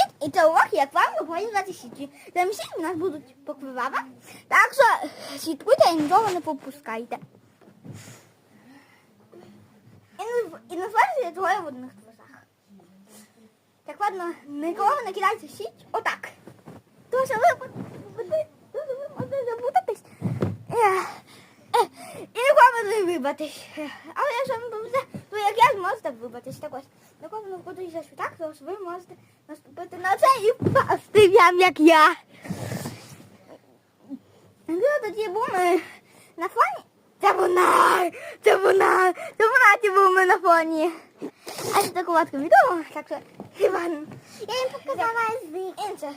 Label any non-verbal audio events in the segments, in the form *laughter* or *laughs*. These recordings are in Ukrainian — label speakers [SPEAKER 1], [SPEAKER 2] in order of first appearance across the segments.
[SPEAKER 1] привіт! І це урок, як вам виконувати сіті. Замісі у нас будуть покривава. Так що слідкуйте і нічого не пропускайте. І, на- і двоє в одних трусах. Так ладно, нікого не кидайте в сіть. Отак. Тому що ви, ви, ви, ви можете забутатись. Ех, ех, І нікому не вибатись. Але якщо ви повезе, то як я зможете вибатись. Так ось, нікому не вкотується так, то ж ви можете наступити на це і впасти прям як я. Ну, тоді буми на фоні. Це вона! Це вона! Це вона ті буми на фоні. А це таку ватку відомо, так що Іван. Я їм показала язик. Інше.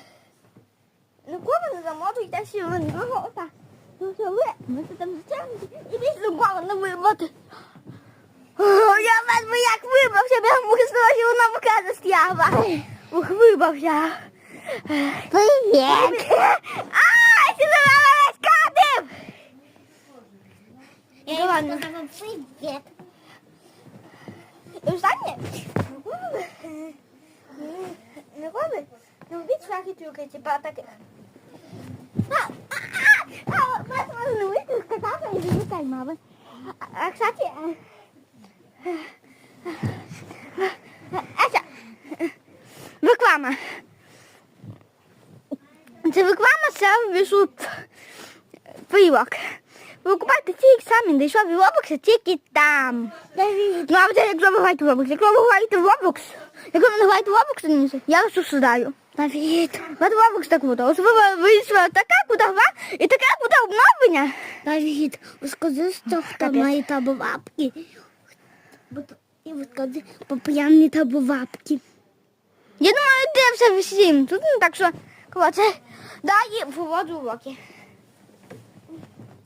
[SPEAKER 1] Нікому не замотуйте сьогодного Ну ми це там і не Я вас би як вибався, я мусила, що вона показа стягла. Ух, вибався. Привіт. *laughs* А, ти за мене весь кадив.
[SPEAKER 2] Я
[SPEAKER 1] Ну,
[SPEAKER 2] їм
[SPEAKER 1] ладно.
[SPEAKER 2] сказала привіт.
[SPEAKER 1] Останнє. Ніколи не робіть всякі трюки, типа таких. А, а, а, а, вас можна вийти, сказати а, кстати, Ася, реклама. Це реклама сервісу Фрілок. Ви купаєте тільки самі, де йшов Roblox, тільки там. Ну, а ви якщо ви граєте в Roblox, якщо ви граєте в Roblox, якщо ви не граєте в Roblox, я вас осуждаю.
[SPEAKER 2] Давід.
[SPEAKER 1] От Roblox так круто. Ось ви вийшла така гра і таке круте обновлення.
[SPEAKER 2] Давід, скажи, що хто має табу лапки. І скажи, поп'яні табу лапки.
[SPEAKER 1] Я думаю, ти все всім. Тут ну, так що, коротше, далі проводжу уроки.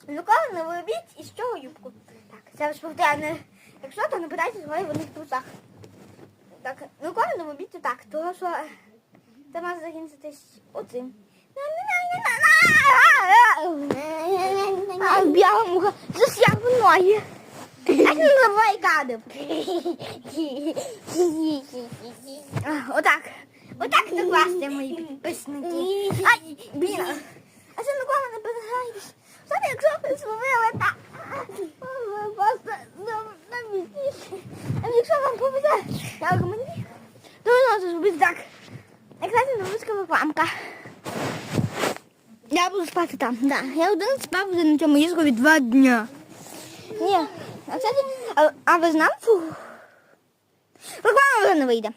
[SPEAKER 1] Ніколи не виробіть із чого юбку. Так, це спортивне. Якщо, то не питайте свої в одних трусах. Так, ніколи не виробіть так, тому що це може закінчитись оцим. А, біла муха, засяг в ноги. Ти не забувай кадив. А, Отак. Отак закласти мої підписники. Ай, блін. А це ніколи не переграйтесь. Знаєте, якщо ви зловили так. Просто навіть. А якщо вам повезе, як мені, то ви можете зробити так. Як знаєте, невеличка рекламка. Я буду спати там, да. Я один спав вже на цьому їзкові два дня. Ні, а, а, ви знали? Реклама вже не вийде.